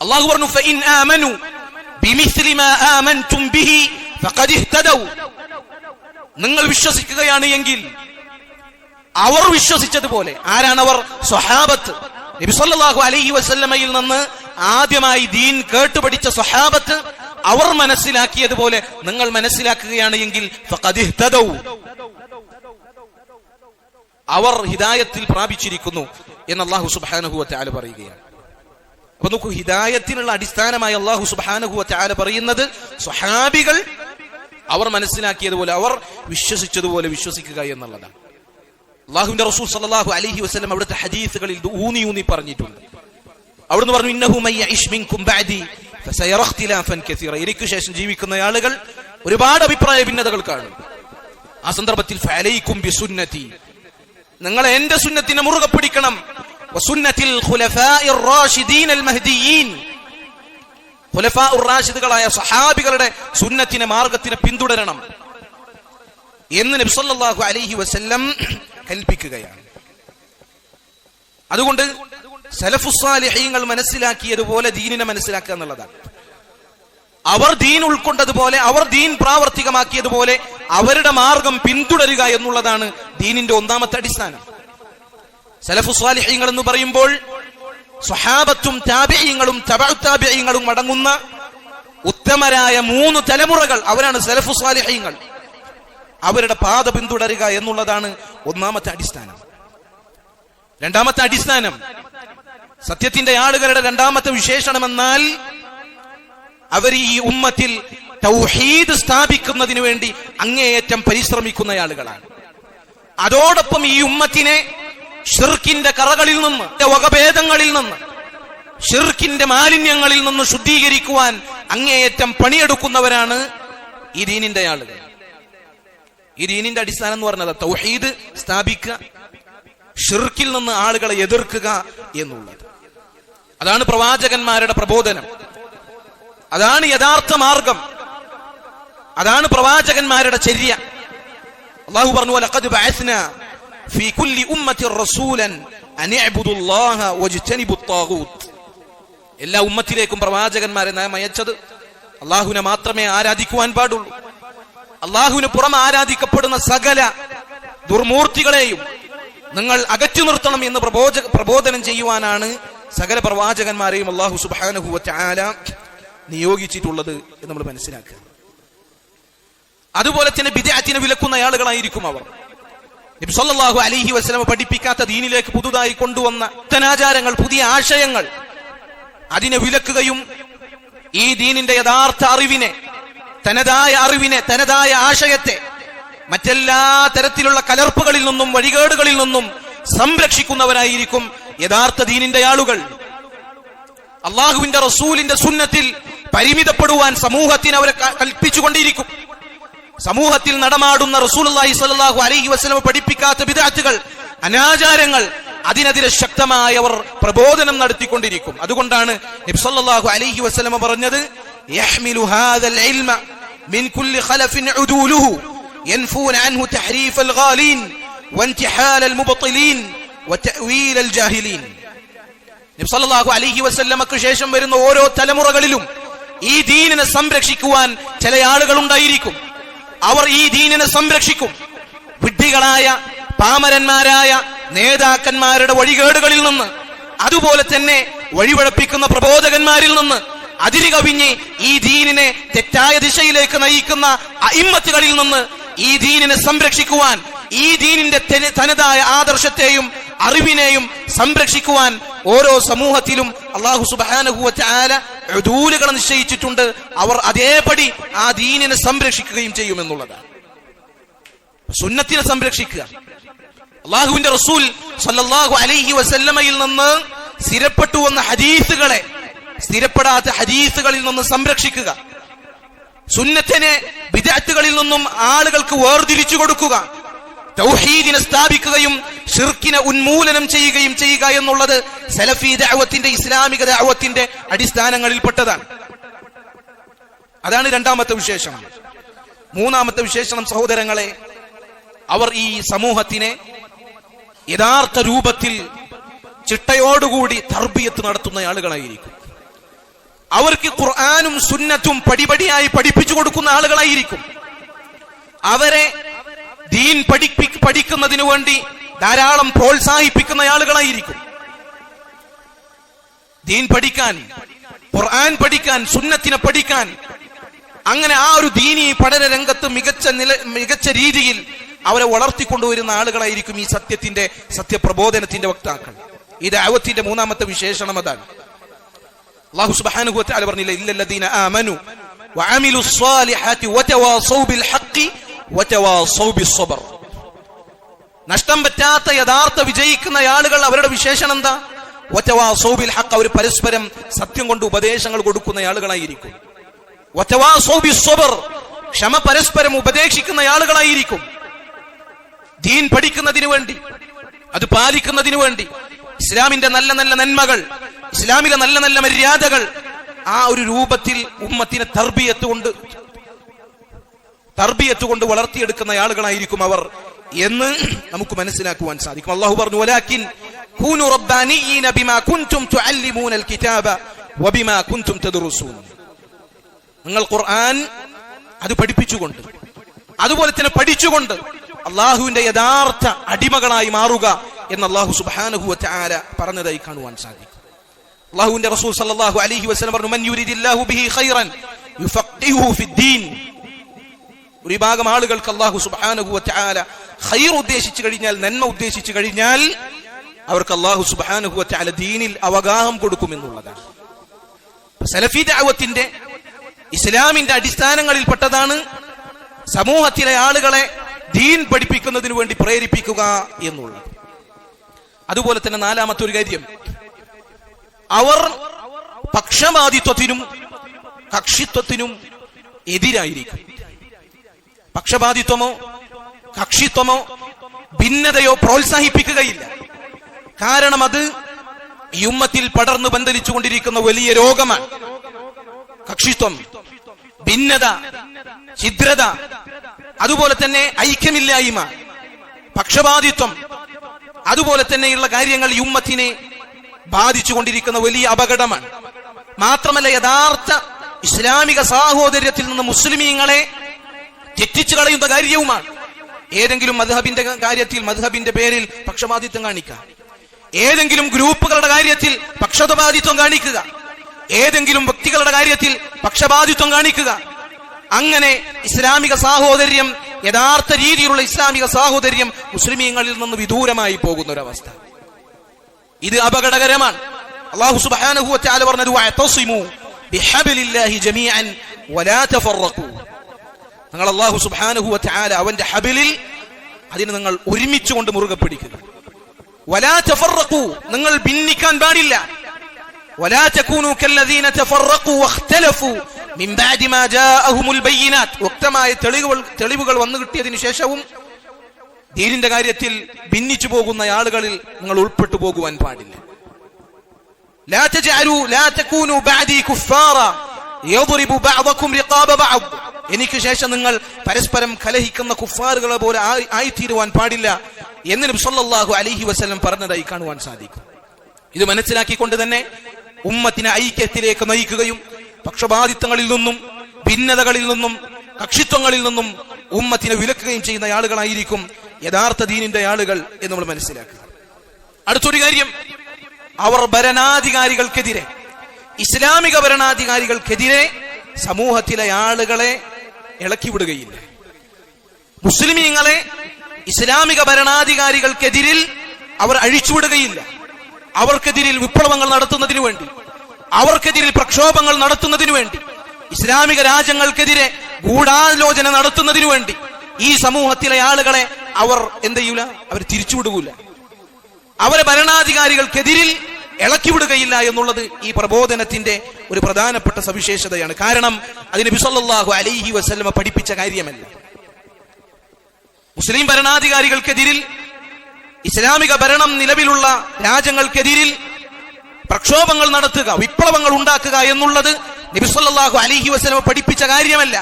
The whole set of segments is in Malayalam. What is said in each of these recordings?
അള്ളാഹു പറഞ്ഞു "ഫഇൻ ആമനു ബിമിസ്ലി മാ ആമൻതും ബിഹി ഫഖദ് ഇഹ്തദൗ." നിങ്ങൾ വിശ്വസിക്കുകയാണ് എങ്കിൽ അവർ വിശ്വസിച്ചതുപോലെ ആരാണവർ? സ്വഹാബത്ത്. നബി സല്ലല്ലാഹു അലൈഹി വസല്ലമയിൽ നിന്ന് ആദ്യമായി ദീൻ കേട്ടുപഠിച്ച സ്വഹാബത്ത് അവർ മനസ്സിലാക്കിയതുപോലെ നിങ്ങൾ മനസ്സിലാക്കുകയാണ് എങ്കിൽ അവർ ഹിദായത്തിൽ പ്രാപിച്ചിരിക്കുന്നു എന്ന് അള്ളാഹു സുബ്ഹാനഹു ആൽ പറയുകയാണ്. അപ്പൊ നോക്കൂ ഹിദായത്തിനുള്ള അടിസ്ഥാനമായി അള്ളാഹു സുബ്ഹാനഹു ചാല പറയുന്നത് സ്വഹാബികൾ അവർ മനസ്സിലാക്കിയതുപോലെ അവർ വിശ്വസിച്ചതുപോലെ വിശ്വസിക്കുക എന്നുള്ളതാണ്. അള്ളാഹുവിന്റെ റസൂൽ സല്ലല്ലാഹു അലഹി വസ്ലം അവിടുത്തെ ഹദീസുകളിൽ ഊന്നി ഊന്നി പറഞ്ഞിട്ടുണ്ട്. അവിടുന്ന് പറഞ്ഞു എനിക്ക് ശേഷം ജീവിക്കുന്ന ആളുകൾ ഒരുപാട് അഭിപ്രായ ഭിന്നതകൾ കാണും. ആ സന്ദർഭത്തിൽ നിങ്ങൾ എന്റെ സുന്നത്തിനെ മുറുകെ പിടിക്കണം. വസുന്നത്തിൽ ഖുലഫാ റാഷിദുകളായ സഹാബികളുടെ സുന്നത്തിനെ മാർഗത്തിനെ പിന്തുടരണം എന്ന് നബി സല്ലല്ലാഹു അലൈഹി വസല്ലം കൽപ്പിക്കുകയാണ്. അതുകൊണ്ട് സലഫുസാലിഹീങ്ങൾ മനസ്സിലാക്കിയതുപോലെ ദീനിനെ മനസ്സിലാക്കുക എന്നുള്ളതാണ്. അവർ ദീൻ ഉൾക്കൊണ്ടതുപോലെ അവർ ദീൻ പ്രാവർത്തികമാക്കിയതുപോലെ അവരുടെ മാർഗം പിന്തുടരുക എന്നുള്ളതാണ് ദീനിന്റെ ഒന്നാമത്തെ അടിസ്ഥാനം. സലഫുസ്വാലിഹ്യങ്ങൾ എന്ന് പറയുമ്പോൾ സ്വഹാബത്തും താബിയങ്ങളും തബാബിയങ്ങളും അടങ്ങുന്ന ഉത്തമരായ മൂന്ന് തലമുറകൾ അവരാണ് സലഫു സ്വാലിഹ്യങ്ങൾ അവരുടെ പാത പിന്തുടരുക എന്നുള്ളതാണ് ഒന്നാമത്തെ അടിസ്ഥാനം. രണ്ടാമത്തെ അടിസ്ഥാനം സത്യത്തിന്റെ ആളുകളുടെ രണ്ടാമത്തെ വിശേഷണം എന്നാൽ അവർ ഈ ഉമ്മത്തിൽ തൗഹീദ് സ്ഥാപിക്കുന്നതിന് വേണ്ടി അങ്ങേയറ്റം പരിശ്രമിക്കുന്ന ആളുകളാണ്. അതോടൊപ്പം ഈ ഉമ്മത്തിനെ ഷിർക്കിന്റെ കറകളിൽ നിന്ന് വകഭേദങ്ങളിൽ നിന്ന് ഷിർക്കിന്റെ മാലിന്യങ്ങളിൽ നിന്ന് ശുദ്ധീകരിക്കുവാൻ അങ്ങേയറ്റം പണിയെടുക്കുന്നവരാണ് ഈ ദീനിന്റെ ആളുകൾ. ഈ ദീനിന്റെ അടിസ്ഥാനം എന്ന് പറഞ്ഞത് തൗഹീദ് സ്ഥാപിക്കുക ഷിർക്കിൽ നിന്ന് ആളുകളെ എതിർക്കുക എന്നുള്ളത്. അതാണ് പ്രവാചകന്മാരുടെ പ്രബോധനം. അതാണ് യഥാർത്ഥ മാർഗം. അതാണ് പ്രവാചകന്മാരുടെ ചര്യ. അള്ളാഹു പറഞ്ഞു ലഖദ് ഫീ കുല്ലി ഉമ്മത്തിൻ റസൂലൻ അൻ ഇഅ്ബുദുല്ലാഹ വജ്തനിബുത് ത്വാഗൂത്ത് എല്ലാ ഉമ്മത്തിലേക്കും പ്രവാചകന്മാരെ നാം അയച്ചത് അള്ളാഹുവിനെ മാത്രമേ ആരാധിക്കുവാൻ പാടുള്ളൂ. അള്ളാഹുവിന് പുറം ആരാധിക്കപ്പെടുന്ന സകല ദുർമൂർത്തികളെയും നിങ്ങൾ അകറ്റി നിർത്തണം എന്ന് പ്രബോധ പ്രബോധനം ചെയ്യുവാനാണ് സകല പ്രവാചകന്മാരെയും അള്ളാഹു സുബാനഹു ആല നിയോഗിച്ചിട്ടുള്ളത് എന്ന് നമ്മൾ മനസ്സിലാക്കുക. അതുപോലെ തന്നെ ബിദഅത്തിനെ വിലക്കുന്ന ആളുകളായിരിക്കും അവർ. നബി അലിഹി വസ്ലമ പഠിപ്പിക്കാത്ത ദീനിലേക്ക് പുതുതായി കൊണ്ടുവന്ന പുത്തനാചാരങ്ങൾ പുതിയ ആശയങ്ങൾ അതിനെ വിലക്കുകയും ഈ ദീനിന്റെ യഥാർത്ഥ അറിവിനെ തനതായ അറിവിനെ തനതായ ആശയത്തെ മറ്റെല്ലാ തരത്തിലുള്ള കലർപ്പുകളിൽ നിന്നും വഴികേടുകളിൽ നിന്നും സംരക്ഷിക്കുന്നവരായിരിക്കും യഥാർത്ഥ ദീനിന്റെ ആളുകൾ. അള്ളാഹുവിന്റെ റസൂലിന്റെ സുന്നത്തിൽ പരിമിതപ്പെടുവാൻ സമൂഹത്തിന് അവരെ കൽപ്പിച്ചുകൊണ്ടിരിക്കും. സമൂഹത്തിൽ നടമാടുന്ന റസൂലുള്ളാഹി സ്വല്ലല്ലാഹു അലൈഹി വസല്ലം പഠിപ്പിക്കാത്ത ബിദഅത്തുകൾ അനാചാരങ്ങൾ അതിനെതിരെ ശക്തമായ അവർ പ്രബോധനം നടത്തിക്കൊണ്ടിരിക്കും അതുകൊണ്ടാണ് നബി സല്ലല്ലാഹു അലൈഹി വസല്ലം പറഞ്ഞത് യഹ്മിലു ഹാദൽ ഇൽമ മിൻ കുല്ലി ഖലഫിൻ ഉദൂലുഹു ينفون عنه تحريف الغالين وانتحال المبطلين وتأويل الجاهلين നബി സല്ലല്ലാഹു അലൈഹി വസല്ലമക്ക് ശേഷം വരുന്ന ഓരോ തലമുറകളിലും ഈ ദീനിനെ സംരക്ഷിക്കുവാൻ ചില ആളുകൾ ഉണ്ടായിരിക്കും അവർ ഈ ദീനിനെ സംരക്ഷിക്കും. വിഡ്ഢികളായ പാമരന്മാരായ നേതാക്കന്മാരുടെ വഴികേടുകളിൽ നിന്ന് അതുപോലെ തന്നെ വഴിപഴപ്പിക്കുന്ന പ്രബോധകന്മാരിൽ നിന്ന് അതിര് കവിഞ്ഞ് ഈ ദീനിനെ തെറ്റായ ദിശയിലേക്ക് നയിക്കുന്ന അയിമ്മത്തുകളിൽ നിന്ന് ഈ ദീനിനെ സംരക്ഷിക്കുവാൻ ഈ ദീനിന്റെ തനതായ ആദർശത്തെയും അറിവിനെയും സംരക്ഷിക്കുവാൻ ഓരോ സമൂഹത്തിലും അള്ളാഹു സുബാനുഭൂവല ദൂലുകൾ നിശ്ചയിച്ചിട്ടുണ്ട്. അവർ അതേപടി ആ ദീനിനെ സംരക്ഷിക്കുകയും ചെയ്യുമെന്നുള്ളതാണ് സുന്നത്തിനെ സംരക്ഷിക്കുക. അള്ളാഹുവിന്റെ റസൂൽ സല്ലാഹു അലൈഹി വസല്ലമയിൽ നിന്ന് സ്ഥിരപ്പെട്ടു വന്ന ഹദീസുകളെ സ്ഥിരപ്പെടാത്ത ഹദീസുകളിൽ നിന്ന് സംരക്ഷിക്കുക. സുന്നത്തിനെ വിദഗ്ധകളിൽ നിന്നും ആളുകൾക്ക് വേർതിരിച്ചു കൊടുക്കുക. തൗഹീദിനെ സ്ഥാപിക്കുകയും ഷിർക്കിനെ ഉന്മൂലനം ചെയ്യുകയും ചെയ്യുക എന്നുള്ളത് സലഫി ദഅവത്തിന്റെ ഇസ്ലാമിക ദഅവത്തിന്റെ അടിസ്ഥാനങ്ങളിൽപ്പെട്ടതാണ്. അതാണ് രണ്ടാമത്തെ വിശേഷം മൂന്നാമത്തെ വിശേഷണം സഹോദരങ്ങളെ അവർ ഈ സമൂഹത്തിനെ യഥാർത്ഥ രൂപത്തിൽ ചിട്ടയോടുകൂടി തർബിയത്ത് നടത്തുന്ന ആളുകളായിരിക്കും. അവർക്ക് ഖുർആാനും സുന്നത്തും പടിപടിയായി പഠിപ്പിച്ചു കൊടുക്കുന്ന ആളുകളായിരിക്കും. അവരെ ദീൻ പഠിപ്പി പഠിക്കുന്നതിനു വേണ്ടി ധാരാളം പ്രോത്സാഹിപ്പിക്കുന്ന ആളുകളായിരിക്കും. ദീൻ പഠിക്കാൻ ഖുർആൻ പഠിക്കാൻ സുന്നത്തിനെ പഠിക്കാൻ. അങ്ങനെ ആ ഒരു ദീനി പഠന രംഗത്ത് മികച്ച നില മികച്ച രീതിയിൽ അവരെ വളർത്തിക്കൊണ്ടുവരുന്ന ആളുകളായിരിക്കും ഈ സത്യത്തിന്റെ സത്യപ്രബോധനത്തിന്റെ വക്താക്കൾ. ഈ ദാവത്തിന്റെ മൂന്നാമത്തെ വിശേഷണം അതാണ്. അള്ളാഹു സുബ്ഹാനഹു വതആല പറഞ്ഞില്ല ഇല്ലല്ലദീന നഷ്ടം പറ്റാത്ത യഥാർത്ഥ വിജയിക്കുന്ന ആളുകൾ അവരുടെ വിശേഷണം എന്താ? ഒറ്റവാ സോബിൽ ഹക്ക് അവർ പരസ്പരം സത്യം കൊണ്ട് ഉപദേശങ്ങൾ കൊടുക്കുന്ന ആളുകളായിരിക്കും. ഒറ്റവാ സോബി സോബർ ക്ഷമ പരസ്പരം ഉപദേശിക്കുന്ന ആളുകളായിരിക്കും. ദീൻ പഠിക്കുന്നതിന് വേണ്ടി അത് പാലിക്കുന്നതിന് വേണ്ടി ഇസ്ലാമിന്റെ നല്ല നല്ല നന്മകൾ ഇസ്ലാമിലെ നല്ല നല്ല മര്യാദകൾ ആ ഒരു രൂപത്തിൽ ഉമ്മത്തിനെ തർബിയത്ത് കൊണ്ട് തർബിയത്ത് കൊണ്ട് വളർത്തിയെടുക്കുന്ന ആളുകളായിരിക്കും അവർ. എന്ന് നമുക്ക് മനസ്സിലാക്കുവാൻ സാധിക്കും. അള്ളാഹു പറഞ്ഞു വലാക്കിൻ കൂനു റബ്ബാനിയീന ബിമാ കുൻതും തുഅല്ലിമൂനൽ കിതാബ വബിമാ കുൻതും തദ്റുസൂൻ. നിങ്ങൾ ഖുർആൻ അത് പഠിപ്പിച്ചുകൊണ്ട് അതുപോലെ തന്നെ പഠിച്ചുകൊണ്ട് അള്ളാഹുവിന്റെ യഥാർത്ഥ അടിമകളായി മാറുക എന്ന് അള്ളാഹു സുബ്ഹാനഹു വതആല പറഞ്ഞതായി കാണുവാൻ സാധിക്കും. അള്ളാഹുവിന്റെ റസൂൽ സല്ലല്ലാഹു അലൈഹി വസല്ലം പറഞ്ഞു മൻ യുരിദില്ലാഹു ബിഹി ഖൈറൻ യുഫഖിഹു ഫിദ്ദീൻ. ഒരു ഭാഗം ആളുകൾക്ക് അള്ളാഹു സുബ്ഹാനഹു വതആല ഖൈർ ഉദ്ദേശിച്ചു കഴിഞ്ഞാൽ നന്മ ഉദ്ദേശിച്ചു കഴിഞ്ഞാൽ അവർക്ക് അള്ളാഹു സുബ്ഹാനഹു വതആല ദീനിൽ അവഗാഹം കൊടുക്കുമെന്നുള്ളതാണ് സലഫി ദഅവത്തിന്റെ ഇസ്ലാമിന്റെ അടിസ്ഥാനങ്ങളിൽ പെട്ടതാണ് സമൂഹത്തിലെ ആളുകളെ ദീൻ പഠിപ്പിക്കുന്നതിന് വേണ്ടി പ്രേരിപ്പിക്കുക എന്നുള്ളത്. അതുപോലെ തന്നെ നാലാമത്തെ ഒരു കാര്യം അവർ പക്ഷപാതിത്വത്തിനും കക്ഷിത്വത്തിനും എതിരായിരിക്കും. പക്ഷപാതിത്വമോ കക്ഷിത്വമോ ഭിന്നതയോ പ്രോത്സാഹിപ്പിക്കുകയില്ല. കാരണം അത് ഈ ഉമ്മത്തിൽ പടർന്നു ബന്ധലിച്ചു കൊണ്ടിരിക്കുന്ന വലിയ രോഗമാണ്. കക്ഷിത്വം ഭിന്നത ഛിദ്രത അതുപോലെ തന്നെ ഐക്യമില്ലായ്മ പക്ഷപാതിത്വം അതുപോലെ തന്നെയുള്ള കാര്യങ്ങൾ ഈ ഉമ്മത്തിനെ ബാധിച്ചു കൊണ്ടിരിക്കുന്ന വലിയ അപകടമാണ്. മാത്രമല്ല യഥാർത്ഥ ഇസ്ലാമിക സാഹോദര്യത്തിൽ നിന്ന് മുസ്ലിമീങ്ങളെ തെറ്റിച്ചു കളയുന്ന കാര്യവുമാണ്. ഏതെങ്കിലും മധുഹബിന്റെ കാര്യത്തിൽ മധുഹബിന്റെ പേരിൽ പക്ഷപാതിത്വം കാണിക്കുക. ഏതെങ്കിലും ഗ്രൂപ്പുകളുടെ കാര്യത്തിൽ പക്ഷപാതിത്വം കാണിക്കുക. ഏതെങ്കിലും വ്യക്തികളുടെ കാര്യത്തിൽ പക്ഷപാതിത്വം കാണിക്കുക. അങ്ങനെ ഇസ്ലാമിക സാഹോദര്യം യഥാർത്ഥ രീതിയിലുള്ള ഇസ്ലാമിക സാഹോദര്യം മുസ്ലിമീങ്ങളിൽ നിന്ന് വിദൂരമായി പോകുന്ന ഒരവസ്ഥ ഇത് അപകടകരമാണ്. അള്ളാഹു സുബ്ഹാനഹു വതആല പറഞ്ഞത് നിങ്ങൾ അള്ളാഹു സുബ്ഹാനഹു വതആല അവന്റെ ഹബിലിൽ അതിനെ നിങ്ങൾ ഒരുമിച്ച് കൊണ്ട് മുറുകെ പിടിക്കുക വലാ തഫറഖു നിങ്ങൾ ഭിന്നിക്കാൻ പാടില്ല ولا تكونوا كالذين تفرقوا واختلفوا من بعد ما جاءهم البينات വ്യക്തമായ തെളിവുകൾ തെളിവുകൾ വന്നു കിട്ടിയതിനു ശേഷവും ദീനിന്റെ കാര്യത്തിൽ ഭിന്നിച്ചു പോകുന്ന ആളുകളിൽ നിങ്ങൾ ഉൾപ്പെട്ടു പോകുവാൻ പാടില്ല لا تجعلوا لا تكونوا بعدي كفارا എനിക്ക് ശേഷം നിങ്ങൾ പരസ്പരം കലഹിക്കുന്ന കുഫാറുകളെ പോലെ ആയിത്തീരുവാൻ പാടില്ല എന്ന് സല്ലല്ലാഹു അലൈഹി വസ്ലം പറഞ്ഞതായി കാണുവാൻ സാധിക്കും. ഇത് മനസ്സിലാക്കിക്കൊണ്ട് തന്നെ ഉമ്മത്തിനെ ഐക്യത്തിലേക്ക് നയിക്കുകയും പക്ഷപാതിത്വങ്ങളിൽ നിന്നും ഭിന്നതകളിൽ നിന്നും കക്ഷിത്വങ്ങളിൽ നിന്നും ഉമ്മത്തിനെ വിലക്കുകയും ചെയ്യുന്ന ആളുകളായിരിക്കും യഥാർത്ഥ ദീനിന്റെ ആളുകൾ എന്ന് നമ്മൾ മനസ്സിലാക്കുക. അടുത്തൊരു കാര്യം അവർ ഭരണാധികാരികൾക്കെതിരെ ഇസ്ലാമിക ഭരണാധികാരികൾക്കെതിരെ സമൂഹത്തിലെ ആളുകളെ ഇളക്കിവിടുകയില്ല. മുസ്ലിമീങ്ങളെ ഇസ്ലാമിക ഭരണാധികാരികൾക്കെതിരിൽ അവർ അഴിച്ചുവിടുകയില്ല. അവർക്കെതിരിൽ വിപ്ലവങ്ങൾ നടത്തുന്നതിനു വേണ്ടി അവർക്കെതിരിൽ പ്രക്ഷോഭങ്ങൾ നടത്തുന്നതിനു വേണ്ടി ഇസ്ലാമിക രാജ്യങ്ങൾക്കെതിരെ ഗൂഢാലോചന നടത്തുന്നതിനു വേണ്ടി ഈ സമൂഹത്തിലെ ആളുകളെ അവർ എന്ത് ചെയ്യൂല? അവർ തിരിച്ചുവിടുകൂല. അവരെ ഭരണാധികാരികൾക്കെതിരിൽ ഇളക്കിവിടുകയില്ല എന്നുള്ളത് ഈ പ്രബോധനത്തിന്റെ ഒരു പ്രധാനപ്പെട്ട സവിശേഷതയാണ്. കാരണം അതിന് ബിസല്ലാഹു അലൈഹി വസല്ലമ പഠിപ്പിച്ച കാര്യമല്ല. മുസ്ലിം ഭരണാധികാരികൾക്കെതിരിൽ ഇസ്ലാമിക ഭരണം നിലവിലുള്ള രാജ്യങ്ങൾക്കെതിരിൽ പ്രക്ഷോഭങ്ങൾ നടത്തുക വിപ്ലവങ്ങൾ ഉണ്ടാക്കുക എന്നുള്ളത് നബിസ്വല്ലാഹു അലിഹി വസ്ലമ പഠിപ്പിച്ച കാര്യമല്ല.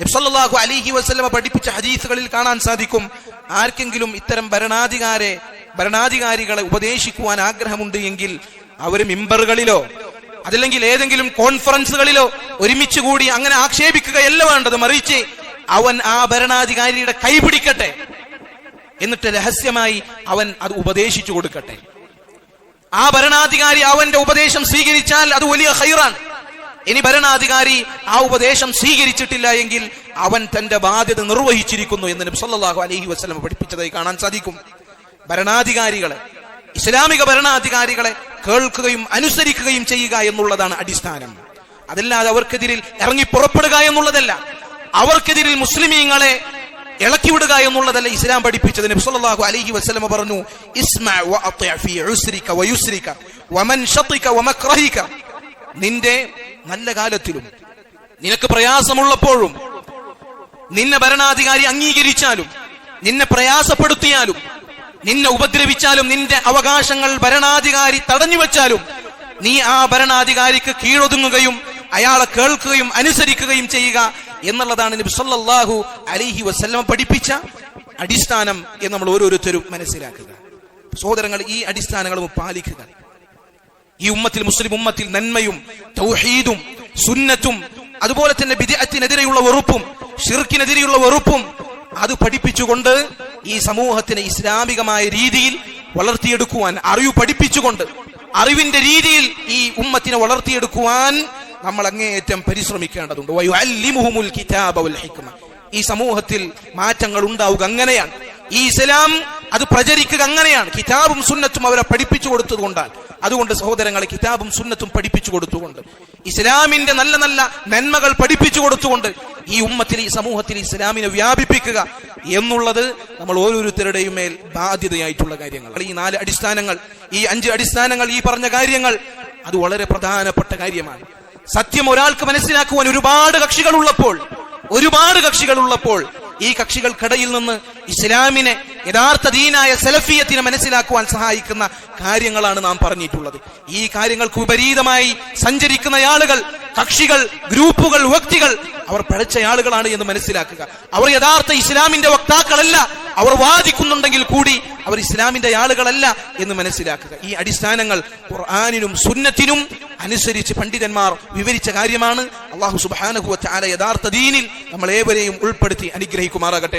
നബ്സല്ലാഹു അലിഹി വസ്ലമ പഠിപ്പിച്ച ഹദീസുകളിൽ കാണാൻ സാധിക്കും ആർക്കെങ്കിലും ഇത്തരം ഭരണാധികാരെ ഭരണാധികാരികളെ ഉപദേശിക്കുവാൻ ആഗ്രഹമുണ്ട് എങ്കിൽ അവർ മിമ്പറുകളിലോ അതല്ലെങ്കിൽ ഏതെങ്കിലും കോൺഫറൻസുകളിലോ ഒരുമിച്ച് കൂടി അങ്ങനെ ആക്ഷേപിക്കുകയല്ല വേണ്ടത്. മറിച്ച് അവൻ ആ ഭരണാധികാരിയുടെ കൈപിടിക്കട്ടെ എന്നിട്ട് രഹസ്യമായി അവൻ അത് ഉപദേശിച്ചു കൊടുക്കട്ടെ. ആ ഭരണാധികാരി അവന്റെ ഉപദേശം സ്വീകരിച്ചാൽ അത് വലിയ ഹൈറാണ് ഇനി ഭരണാധികാരി ആ ഉപദേശം സ്വീകരിച്ചിട്ടില്ല എങ്കിൽ അവൻ തന്റെ ബാധ്യത നിർവഹിച്ചിരിക്കുന്നു എന്ന് നബി സല്ലല്ലാഹു അലൈഹി വസല്ലം പഠിപ്പിച്ചതായി കാണാൻ സാധിക്കും. ഭരണാധികാരികളെ ഇസ്ലാമിക ഭരണാധികാരികളെ കേൾക്കുകയും അനുസരിക്കുകയും ചെയ്യുക എന്നുള്ളതാണ് അടിസ്ഥാനം. അതല്ലാതെ അവർക്കെതിരിൽ ഇറങ്ങി പുറപ്പെടുക എന്നുള്ളതല്ല. അവർക്കെതിരിൽ മുസ്ലിമീങ്ങളെ ഇളക്കിവിടുക എന്നുള്ളതല്ല ഇസ്ലാം പഠിപ്പിച്ചത്. നബി സല്ലല്ലാഹു അലൈഹി വസല്ലം പറഞ്ഞു നിന്റെ നല്ല കാലത്തിലും നിനക്ക് പ്രയാസമുള്ളപ്പോഴും നിന്നെ ഭരണാധികാരി അംഗീകരിച്ചാലും നിന്നെ പ്രയാസപ്പെടുത്തിയാലും നിന്നെ ഉപദ്രവിച്ചാലും നിന്റെ അവകാശങ്ങൾ ഭരണാധികാരി തടഞ്ഞു വെച്ചാലും നീ ആ ഭരണാധികാരിക്ക് കീഴൊതുങ്ങുകയും അയാളെ കേൾക്കുകയും അനുസരിക്കുകയും ചെയ്യുക എന്നുള്ളതാണ് നബി സല്ലല്ലാഹു അലൈഹി പഠിപ്പിച്ച അടിസ്ഥാനം എന്ന് നമ്മൾ ഓരോരുത്തരും മനസ്സിലാക്കുക. സഹോദരങ്ങൾ ഈ അടിസ്ഥാനങ്ങളും പാലിക്കുക. ഈ ഉമ്മത്തിൽ മുസ്ലിം ഉമ്മത്തിൽ നന്മയും തൗഹീദും സുന്നത്തും അതുപോലെ തന്നെ ബിദ്അത്തിനെതിരെയുള്ള വെറുപ്പും ഷിർക്കിനെതിരെയുള്ള വെറുപ്പും അത് പഠിപ്പിച്ചുകൊണ്ട് ഈ സമൂഹത്തിന് ഇസ്ലാമികമായ രീതിയിൽ വളർത്തിയെടുക്കുവാൻ അറിവ് പഠിപ്പിച്ചുകൊണ്ട് അറിവിന്റെ രീതിയിൽ ഈ ഉമ്മത്തിനെ വളർത്തിയെടുക്കുവാൻ നമ്മൾ അങ്ങേയറ്റം പരിശ്രമിക്കേണ്ടതുണ്ട്. ഈ സമൂഹത്തിൽ മാറ്റങ്ങൾ ഉണ്ടാവുക അങ്ങനെയാണ്. ഈ ഇസ്ലാം അത് പ്രചരിക്കുക അങ്ങനെയാണ്. കിതാബും സുന്നത്തും അവരെ പഠിപ്പിച്ചു കൊടുത്തതുകൊണ്ടാണ് അതുകൊണ്ട് സഹോദരങ്ങളെ കിതാബും സുന്നത്തും പഠിപ്പിച്ചു കൊടുത്തുകൊണ്ട്. ഇസ്ലാമിന്റെ നല്ല നല്ല നന്മകൾ പഠിപ്പിച്ചു കൊടുത്തുകൊണ്ട് ഈ ഉമ്മത്തിൽ ഈ സമൂഹത്തിൽ ഇസ്ലാമിനെ വ്യാപിപ്പിക്കുക എന്നുള്ളത് നമ്മൾ ഓരോരുത്തരുടെയും മേൽ ബാധ്യതയായിട്ടുള്ള കാര്യങ്ങൾ ഈ നാല് അടിസ്ഥാനങ്ങൾ ഈ അഞ്ച് അടിസ്ഥാനങ്ങൾ ഈ പറഞ്ഞ കാര്യങ്ങൾ അത് വളരെ പ്രധാനപ്പെട്ട കാര്യമാണ്. സത്യം ഒരാൾക്ക് മനസ്സിലാക്കുവാൻ ഒരുപാട് കക്ഷികൾ ഉള്ളപ്പോൾ ഒരുപാട് കക്ഷികൾ ഉള്ളപ്പോൾ ഈ കക്ഷികൾക്കിടയിൽ നിന്ന് ഇസ്ലാമിനെ യഥാർത്ഥ ദീനായ സെലഫിയത്തിനെ മനസ്സിലാക്കുവാൻ സഹായിക്കുന്ന കാര്യങ്ങളാണ് നാം പറഞ്ഞിട്ടുള്ളത്. ഈ കാര്യങ്ങൾക്ക് വിപരീതമായി സഞ്ചരിക്കുന്ന ആളുകൾ കക്ഷികൾ ഗ്രൂപ്പുകൾ വ്യക്തികൾ അവർ പഴച്ച ആളുകളാണ് എന്ന് മനസ്സിലാക്കുക. അവർ യഥാർത്ഥ ഇസ്ലാമിന്റെ വക്താക്കളല്ല. അവർ വാദിക്കുന്നുണ്ടെങ്കിൽ കൂടി അവർ ഇസ്ലാമിന്റെ ആളുകളല്ല എന്ന് മനസ്സിലാക്കുക. ഈ അടിസ്ഥാനങ്ങൾ ഖുർആാനിനും സുന്നത്തിനും അനുസരിച്ച് പണ്ഡിതന്മാർ വിവരിച്ച കാര്യമാണ്. അള്ളാഹു സുബാനഹുവ യഥാർത്ഥ ദീനിൽ നമ്മൾ ഏവരെയും ഉൾപ്പെടുത്തി അനുഗ്രഹിക്കുമാറാകട്ടെ.